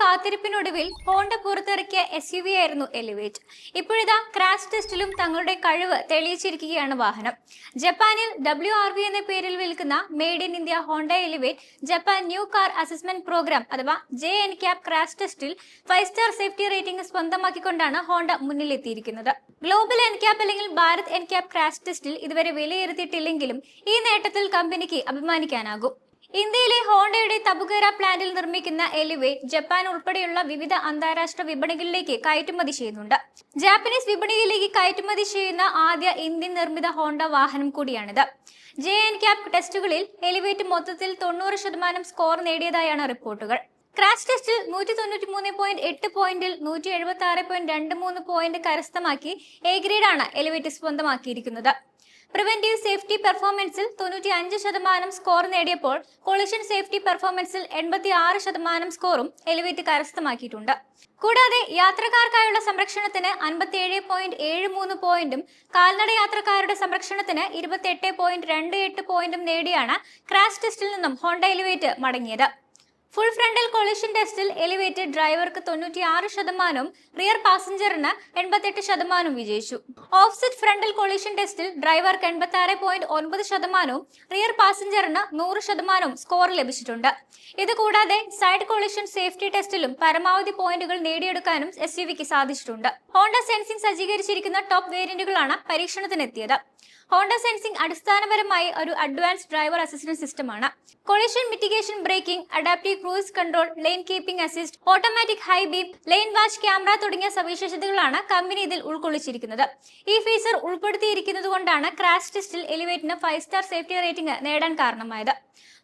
കാത്തിരിപ്പിനൊടുവിൽ Honda പുറത്തിറക്കിയ S U V ആയിരുന്നു Elevate ഇപ്പോഴിതാ ക്രാഷ് ടെസ്റ്റിലും തങ്ങളുടെ കഴിവ് തെളിയിച്ചിരിക്കുകയാണ് വാഹനം. ജപ്പാനിൽ ഡബ്ല്യു ആർ വി എന്ന പേരിൽ വിൽക്കുന്ന made in India Honda Elevate Japan new car assessment programme അഥവാ ജെ എൻ ക്യാപ് ക്രാഷ് ടെസ്റ്റിൽ ഫൈവ് സ്റ്റാർ സേഫ്റ്റി റേറ്റിംഗ് സ്വന്തമാക്കിക്കൊണ്ടാണ് ഹോണ്ട മുന്നിലെത്തിയിരിക്കുന്നത്. ഗ്ലോബൽ എൻ ക്യാപ് അല്ലെങ്കിൽ ഭാരത് എൻ ക്യാപ് ക്രാഷ് ടെസ്റ്റിൽ ഇതുവരെ വിലയിരുത്തിയിട്ടില്ലെങ്കിലും ഈ നേട്ടത്തിൽ കമ്പനിക്ക് അഭിമാനിക്കാനാകും. ഇന്ത്യയിലെ ഹോണ്ടയുടെ തബുകര പ്ലാന്റിൽ നിർമ്മിക്കുന്ന എലിവേ ജപ്പാൻ ഉൾപ്പെടെയുള്ള വിവിധ അന്താരാഷ്ട്ര വിപണികളിലേക്ക് കയറ്റുമതി ചെയ്യുന്നുണ്ട്. ജാപ്പനീസ് വിപണിയിലേക്ക് കയറ്റുമതി ചെയ്യുന്ന ആദ്യ ഇന്ത്യൻ നിർമ്മിത ഹോണ്ട വാഹനം കൂടിയാണിത്. ജെ എൻ ക്യാപ് ടെസ്റ്റുകളിൽ എലിവേറ്റ് മൊത്തത്തിൽ തൊണ്ണൂറ് ശതമാനം സ്കോർ നേടിയതായാണ് റിപ്പോർട്ടുകൾ. ക്രാഷ് ടെസ്റ്റിൽ നൂറ്റി തൊണ്ണൂറ്റി മൂന്ന് പോയിന്റ് എട്ട് പോയിന്റിൽ നൂറ്റി എഴുപത്തി ആറ് പോയിന്റ് രണ്ട് മൂന്ന് പോയിന്റ് കരസ്ഥമാക്കി എ ഗ്രേഡാണ് എലിവേറ്റ് സ്വന്തമാക്കിയിരിക്കുന്നത്. പ്രിവെന്റീവ് സേഫ്റ്റി പെർഫോമൻസിൽ തൊണ്ണൂറ്റി അഞ്ച് ശതമാനം സ്കോർ നേടിയപ്പോൾ കൊളിഷൻ സേഫ്റ്റി പെർഫോമൻസിൽ എൺപത്തി ആറ് ശതമാനം സ്കോറും എലിവേറ്റ് കരസ്ഥമാക്കിയിട്ടുണ്ട്. കൂടാതെ യാത്രക്കാർക്കായുള്ള സംരക്ഷണത്തിന് അൻപത്തി ഏഴ് പോയിന്റ് ഏഴ് മൂന്ന് പോയിന്റും കാൽനട യാത്രക്കാരുടെ സംരക്ഷണത്തിന് ഇരുപത്തി എട്ട് പോയിന്റ് രണ്ട് എട്ട് പോയിന്റും നേടിയാണ് ക്രാഷ് ടെസ്റ്റിൽ നിന്നും ഹോണ്ട എലിവേറ്റ് മടങ്ങിയത്. ഫുൾ ഫ്രണ്ടൽ കൊളിഷൻ ടെസ്റ്റിൽ എലിവേറ്റഡ് ഡ്രൈവർക്ക് തൊണ്ണൂറ്റിയാറ് ശതമാനവും റിയർ പാസഞ്ചറിന് എൺപത്തെട്ട് ശതമാനവും വിജയിച്ചു. ഓഫ്സെറ്റ് ഫ്രണ്ടൽ കൊളിഷൻ ടെസ്റ്റിൽ ഡ്രൈവർക്ക് എൺപത്തി ആറ് പോയിന്റ് ഒൻപത് ശതമാനവും റിയർ പാസഞ്ചറിന് നൂറ് ശതമാനവും സ്കോർ ലഭിച്ചിട്ടുണ്ട്. ഇതുകൂടാതെ സൈഡ് കൊളിഷൻ സേഫ്റ്റി ടെസ്റ്റിലും പരമാവധി പോയിന്റുകൾ നേടിയെടുക്കാനും എസ് യു വിക്ക് സാധിച്ചിട്ടുണ്ട്. ഹോണ്ട സെൻസിംഗ് സജ്ജീകരിച്ചിരിക്കുന്ന ടോപ്പ് വേരിയന്റുകളാണ് പരീക്ഷണത്തിനെത്തിയത്. ഹോണ്ട സെൻസിംഗ് അടിസ്ഥാനപരമായി ഒരു അഡ്വാൻസ് ഡ്രൈവർ അസിസ്റ്റൻസ് സിസ്റ്റമാണ് collision mitigation braking adaptive cruise control lane keeping assist automatic high beam lane watch camera തുടങ്ങിയ സവിശേഷതകളാണ് കമ്പനി ഇതിൽ ഉൾക്കൊള്ളിച്ചിരിക്കുന്നത്. ഈ ഫീച്ചർ ഉൾപ്പെടുത്തിയിരിക്കുന്നത് കൊണ്ടാണ് ക്രാഷ് ടെസ്റ്റിൽ എലിവേറ്റിന് ഫൈവ് സ്റ്റാർ സേഫ്റ്റി റേറ്റിംഗ് നേടാൻ കാരണമായത്.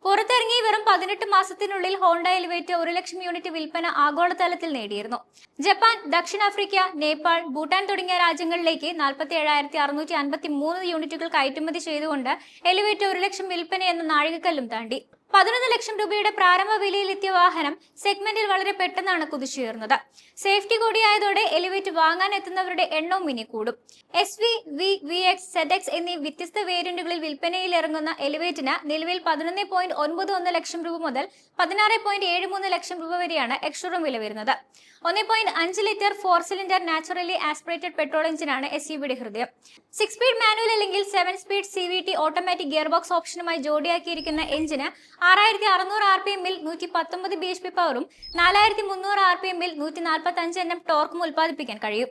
പുറത്തിറങ്ങി വെറും പതിനെട്ട് മാസത്തിനുള്ളിൽ ഹോണ്ട എലിവേറ്റ് ഒരു ലക്ഷം യൂണിറ്റ് വിൽപ്പന ആഗോളതലത്തിൽ നേടിയിരുന്നു. ജപ്പാൻ ദക്ഷിണാഫ്രിക്ക നേപ്പാൾ ഭൂട്ടാൻ തുടങ്ങിയ രാജ്യങ്ങളിലേക്ക് നാൽപ്പത്തി ഏഴായിരത്തി അറുന്നൂറ്റി അൻപത്തി മൂന്ന് യൂണിറ്റുകൾ കയറ്റുമതി ചെയ്തുകൊണ്ട് എലിവേറ്റ് ഒരു ലക്ഷം വിൽപ്പന എന്ന നാഴികക്കല്ലും താണ്ടി. പതിനൊന്ന് ലക്ഷം രൂപയുടെ പ്രാരംഭ വിലയിലെത്തിയ വാഹനം സെഗ്മെന്റിൽ വളരെ പെട്ടെന്നാണ് കുതിച്ചുയർന്നത്. സേഫ്റ്റി കൂടിയായതോടെ എലിവേറ്റ് വാങ്ങാൻ എത്തുന്നവരുടെ എണ്ണവും ഇനി കൂടും. S V V V X ZX എന്നീ വ്യത്യസ്ത വേരിയന്റുകളിൽ വിൽപ്പനയിൽ ഇറങ്ങുന്ന എലിവേറ്റിന് നിലവിൽ പതിനൊന്ന് പോയിന്റ് ഒൻപത് ഒന്ന് ലക്ഷം രൂപ മുതൽ പതിനാറ് പോയിന്റ് ഏഴ് മൂന്ന് ലക്ഷം രൂപ വരെയാണ് എക്സ്ഷോറൂം വില വരുന്നത്. ഒന്ന് പോയിന്റ് അഞ്ച് litre four cylinder naturally aspirated petrol എഞ്ചിനാണ് എസ് യുടെ ഹൃദയം. സിക്സ് സ്പീഡ് മാനുവൽ അല്ലെങ്കിൽ seven speed C V T automatic gear box ഓപ്ഷനുമായി ജോഡിയാക്കിയിരിക്കുന്ന എഞ്ചിന് ആറായിരത്തി അറുന്നൂറ് ആർ പി എമ്മിൽ നൂറ്റി പത്തൊമ്പത് ബി എച്ച് പി പവറും നാലായിരത്തി മുന്നൂറ് ആർ പി എമ്മിൽ നൂറ്റി നാൽപ്പത്തി അഞ്ച് എണ്ണം ടോർക്കും ഉൽപ്പാദിപ്പിക്കാൻ കഴിയും.